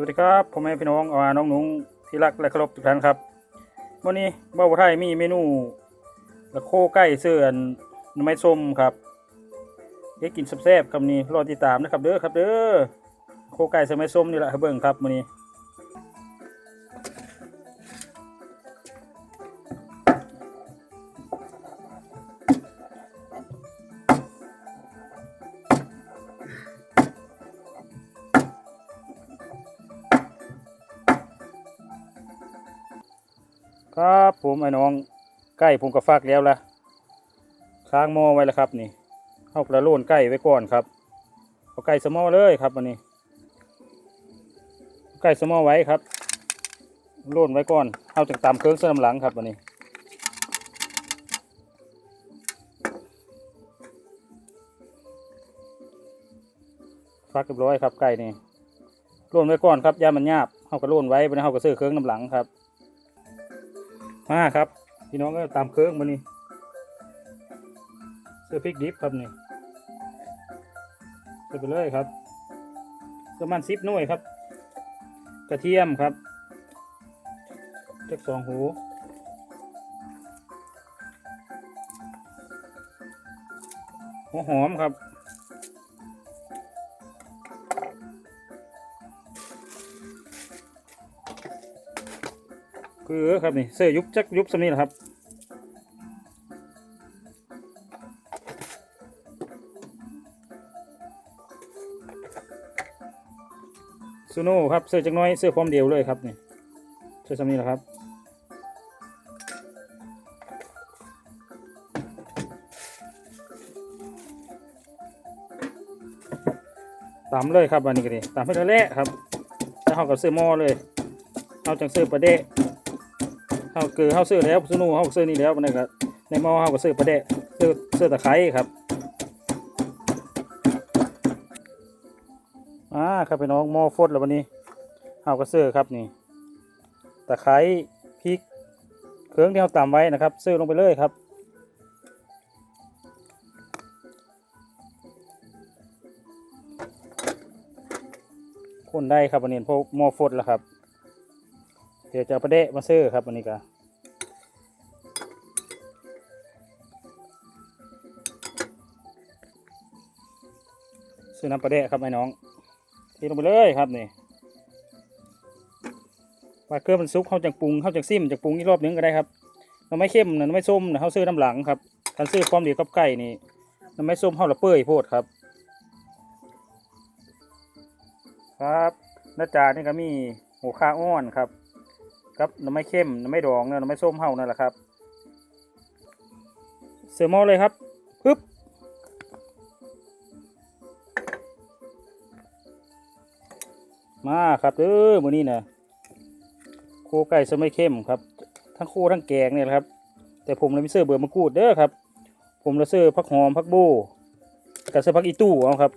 วัสดีครับพ่อแม่พี่น้องอาน้องนุ้งที่รักและเคารพทุกท่านครับวันนี้บ้าวไทยมีเมนูละโคไก่เสื่อนน้ำไม้ส้มครับเด็กกินแซ่บๆคำนี้รอติดตามนะครับเด้อครับเด้อโคไก่เสื่อนไม้ส้มนี่แหละครับเบิ่งครับวันนี้ ครับผมไอ้น้องไก่ผมก็ฟักแล้วละค้างหม้อไว้แล้วครับนี่เอากระโลนไก่ไว้ก่อนครับเอาไก่สมอเลยครับวันนี้เอาไก่สมอไว้ครับโลนไว้ก่อนเอาจากตามเครื่องเส้นำหลังครับวันนี้ฟักเรียบร้อยครับไก่นี่โล่นไว้ก่อนครับยามันหยาบเข้าก็โล่นไว้บนนี้เขาก็ซื้อเครื่องน้ำหลังครับ มาครับ พี่น้องก็ตามเครื่องมานี่ซื้อพริกดิบครับนี่ใส่ไปเลยครับประมาณสิบหน่วยครับ กระเทียมครับเล็กสองหูหัวหอมครับ คือครับนี่เสื้อยุบจักยุบสำนี้แหละครับซูโน่ครับเสื้อจักน้อยเสื้อพร้อมเดียวเลยครับนี่เสื้อสำนี้แหละครับตามเลยครับวันนี้ก็ดีตามให้ละเละครับแล้วเขากับเสื้อหม้อเลยเอาจังเสื้อประเดะ เขาคือเขาซื้อแล้วซูนูเขาซื้อนี่แล้วมันก็ในหม้อเขาก็ซื้อประเดะซื้อซื้อตะไคร้ครับอ่าครับพี่น้องหม้อฟดแล้ววันนี้เขาก็ซื้อครับนี่ตะไคร้พริกเครื่องที่เขาตำไว้นะครับ ซื้อลงไปเลยครับคนได้ครับวันนี้พวกหม้อฟดแล้วครับ เดี๋ยวจะเอาประเดะมาซื้อครับวันนี้ก็ซื้อน้ำประเดะครับไอ้น้องเทลงไปเลยครับนี่ปลาเกลือมันซุกเขาจังปรุงเขาจังซิมจังปรุงอีกรอบหนึงก็ได้ครับน้ำไม่เข้มน้ำไม่ส้มนะเขาซื้อน้ำหลังครับการซื้อพร้อมเดียวกับไก่นี่น้ำไม่ส้มเขาละเปื่อยโพดครับ ครับน้าจานนี่ก็มีหัวคาอ้อนครับ ครับน้ำไม่เข้มน้ำไม่ดองน้ำไม่ส้มเฮานั่นแหละครับ เสือหม้อเลยครับปึ๊บมาครับเออมือนี้นะโคไก่สไม่เข้มครับ ทั้งโคทั้งแกงเนี่ยแหละครับ แต่ผมเลยไม่เสื้อเบื่อมะกรูดเด้อครับ ผมเลยเสื้อผักหอมผักโบกับเสื้อผักอีตู้เอาครับ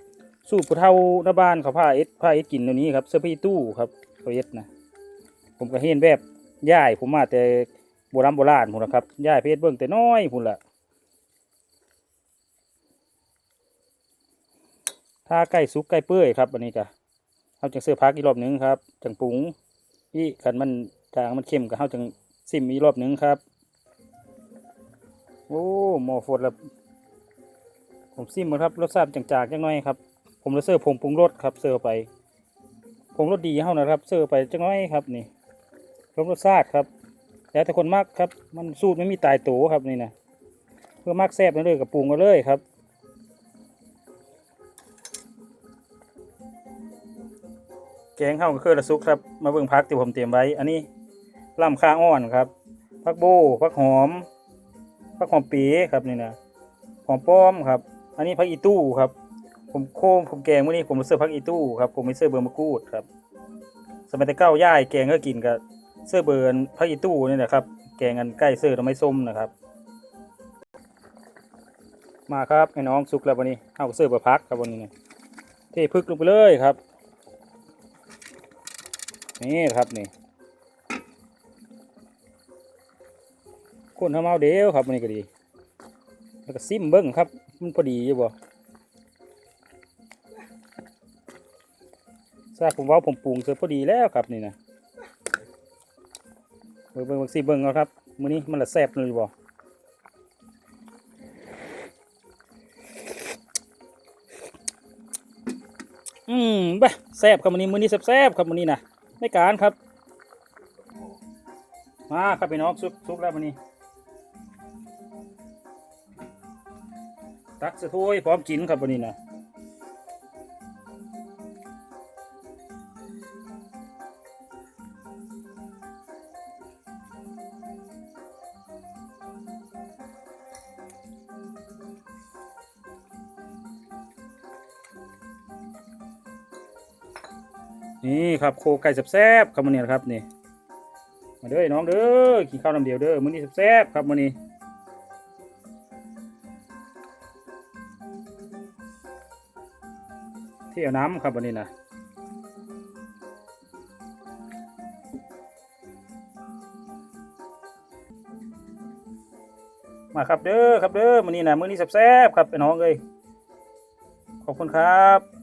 สูตรผู้เฒ่าหน้าบ้านเขาผ้าเอ็ดผ้าเอ็ดกินตัวนี้ครับเสื้อผักอีตู้ครับเขาเอ็ดนะ ผมก็เห็นแบบย่ายผมมาแต่โบราณโบราณผมนะครับย่ายเพชรเบิ่งแต่น้อยผมละถ้าใกล้สุกใกล้เปื่อยครับอันนี้ก็เอาจังเสื้อพักอีกรอบหนึงครับจังปรุงอีขันมันจางมันเข้มก็เอาจังซิมอีกรอบหนึงครับ โอ้หมอฟดแล้วผมซิมมครับรสชาติจางๆจังน้อยครับ ผมจะเสิร์ฟผงปรุงรสครับเสิร์ฟไปผงรสดีเท่านะครับ เสิร์ฟไปจังน้อยครับนี่ รสรสชาติครับแล้วแต่คนมากครับ มันสูตรไม่มีตายตัวครับนี่นะเพื่อมากแซ่บนั่นเลยกับปรุงกันเลยครับแกงข้าวกับเครื่องละซุกครับมาเบิ่งพักที่ผมเตรียมไว้ อันนี้ล่ำข้างอ่อนครับพักโบพักหอมพักหอมปีครับนี่นะหอมป้อมครับ อันนี้พักอีตู้ครับ ผมโค้งผมแกงมื่อนี้ผมเสิร์ฟพักอีตู้ครับผมไม่เสิร์ฟเบอร์มะกรูดครับสมัยแต่เก้าย่ายแกงก็กินกับ เสื้อเบิร์นพระอีตู้นี่นะครับ แกงกันใกล้เสื้อเราไม่ส้มนะครับ มาครับไอ้น้องสุกแล้ววันนี้เอาเสื้อมาพักครับวันนี้เนี่ยเทพึกลงไปเลยครับ นี่ครับนี่คนทำเอาเดียวครับวันนี้ก็ดี แล้วก็ซิมเบิ้งครับ มันพอดีอยู่บ่สซ่บผมว่าผมปรุงเสร็จพอดีแล้วครับนี่นะ เบิ่งเบิ่งสิเบิ่งเอาครับมื้อนี้มันละแซ่บเลยบ่อืมบะแซ่บครับมื้อนี้มื้อนี้แซ่บๆครับมื้อนี้นะในการครับ มาครับพี่น้องซุกซุกแล้วมื้อนี้ ตักสะถ้วยพร้อมกินครับวันนี้นะ นี่ครับโคไก่แซ่บๆครับวันนี้นะครับนี่มาเด้อน้องเด้อกินข้าวน้ำเดียวเด้อมื้อนี้แซ่บๆครับมื้อนี้เที่ยวน้ำครับวันนี้นะมาครับเด้อครับเด้อมื้อนี้นะมื้อนี้แซ่บๆครับพี่น้องเอ้ยขอบคุณครับ